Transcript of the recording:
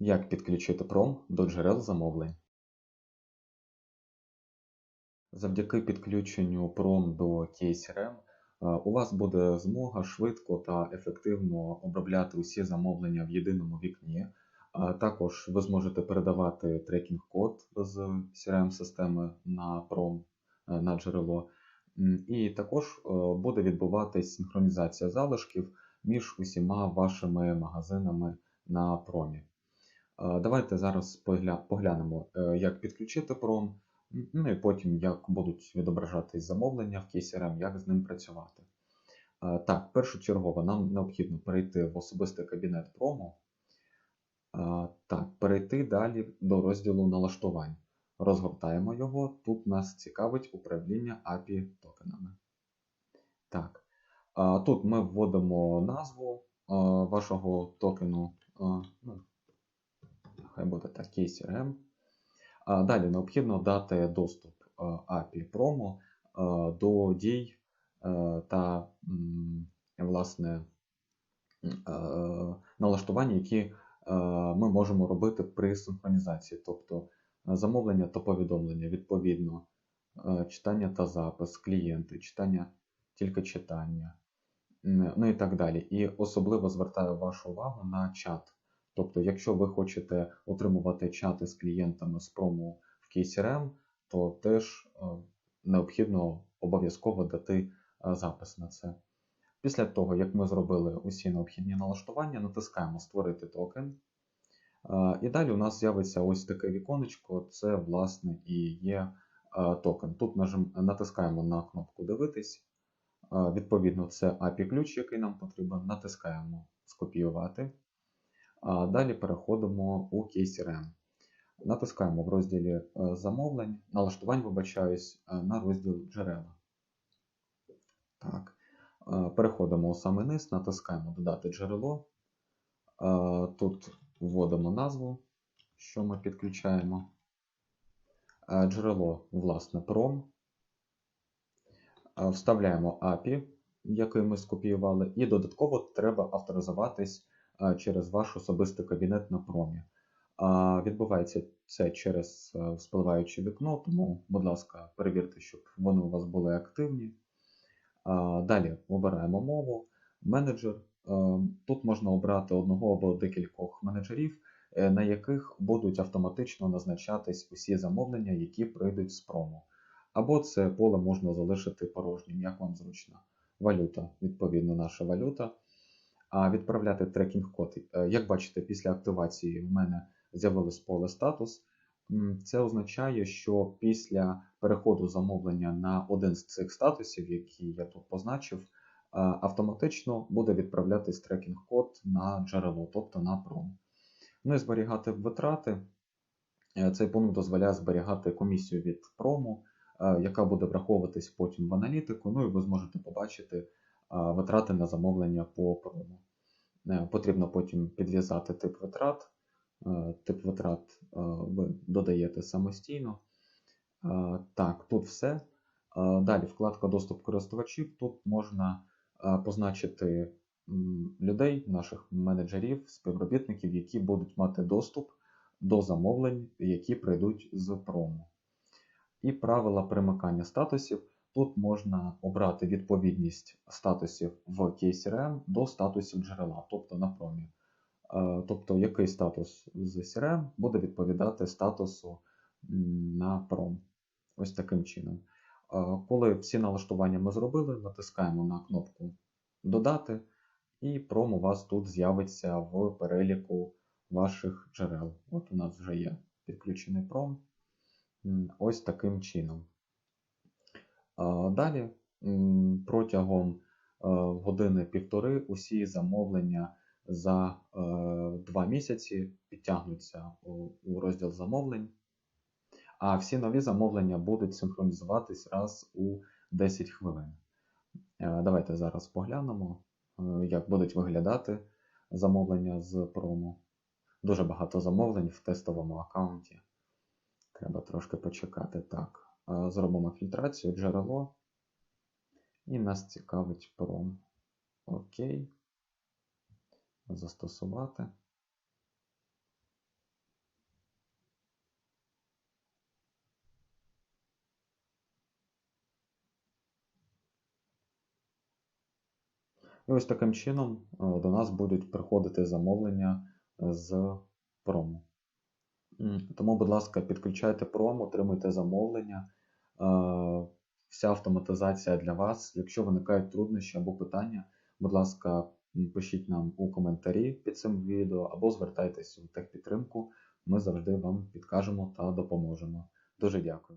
Як підключити пром до джерел замовлень? Завдяки підключенню пром до KCRM е, у вас буде змога швидко та ефективно обробляти усі замовлення в єдиному вікні. Також ви зможете передавати трекінг-код з CRM-системи на пром е, на джерело. І також е, буде відбуватись синхронізація залишків між усіма вашими магазинами на промі. Е, Давайте зараз поглянемо, е, як підключити пром, ну і потім як будуть відображатись замовлення в KCRM, як з ним працювати. Е, Так, першочергово нам необхідно перейти в особистий кабінет прому. Е, Так, перейти далі до розділу налаштувань. Розгортаємо його. Тут нас цікавить управління API токенами. Так, тут ми вводимо назву вашого токену. ну, Хай буде так, KCRM. Далі необхідно дати доступ а, API Promo до дій та власне налаштування, які ми можемо робити при синхронізації, тобто замовлення та повідомлення, відповідно, читання та запис, клієнти, читання тільки читання, ну і так далі. І особливо звертаю вашу увагу на чат. Тобто, якщо ви хочете отримувати чати з клієнтами з прому в KCRM, то теж е, необхідно обов'язково дати е, запис на це. Після того, як ми зробили усі необхідні налаштування, натискаємо Створити токен. Е, І далі у нас з'явиться ось таке віконечко, це, власне, і є токен. Тут натискаємо на кнопку Дивитись. Відповідно, це API-ключ, який нам потрібен. Натискаємо Скопіювати. Далі переходимо у KCRM. Натискаємо в розділі е, замовлень, налаштувань, вибачаюсь, е, на розділ джерела. Так. Е, Переходимо у самий низ, натискаємо Додати джерело. Тут вводимо назву, що ми підключаємо. Джерело, власне, PROM. Вставляємо API, який ми скопіювали, і додатково треба авторизуватись через ваш особистий кабінет на промі. Відбувається це через е, спливаюче вікно, тому, будь ласка, перевірте, щоб вони у вас були активні. Далі обираємо мову, менеджер. Е, Тут можна обрати одного або декількох менеджерів, е, на яких будуть автоматично назначатись усі замовлення, які прийдуть з прому. Або це поле можна залишити порожнім, як вам зручно. Валюта, відповідно, наша валюта. А відправляти трекінг-код. Е, Як бачите, після активації в мене з'явилось поле статус. Це означає, що після переходу замовлення на один з цих статусів, які я тут позначив, е, автоматично буде відправлятись трекінг-код на джерело, тобто на пром. Ну і зберігати витрати. Е, Цей пункт дозволяє зберігати комісію від прому, яка буде враховуватись потім в аналітику. Ну і ви зможете побачити витрати на замовлення по прому. Е, Потрібно потім підв'язати тип витрат. Е, Тип витрат е, ви додаєте самостійно. Так, тут все. Далі вкладка Доступ користувачів. Тут можна позначити людей, наших менеджерів, співробітників, які будуть мати доступ до замовлень, які прийдуть з прому. І правила примикання статусів. Тут можна обрати відповідність статусів в KCRM до статусів джерела, тобто на промі. Е, Тобто, який статус з CRM буде відповідати статусу на пром. Ось таким чином. Е, Коли всі налаштування ми зробили, натискаємо на кнопку Додати, і пром у вас тут з'явиться в переліку ваших джерел. От у нас вже є підключений пром. Ось таким чином. Далі протягом е, години-півтори усі замовлення за е, два місяці підтягнуться у, розділ замовлень, а всі нові замовлення будуть синхронізуватись раз у 10 хвилин. Е, Давайте зараз поглянемо, як будуть виглядати замовлення з промо. Дуже багато замовлень в тестовому аккаунті. Треба трошки почекати. Так, Е, зробимо фільтрацію джерело. І нас цікавить пром. Окей. Застосувати. І ось таким чином е, до нас будуть приходити замовлення з прому. Тому, будь ласка, підключайте пром, отримуйте замовлення. Е, Вся автоматизація для вас. Якщо виникають труднощі або питання, будь ласка, пишіть нам у коментарі під цим відео або звертайтесь у техпідтримку. Ми завжди вам підкажемо та допоможемо. Дуже дякую.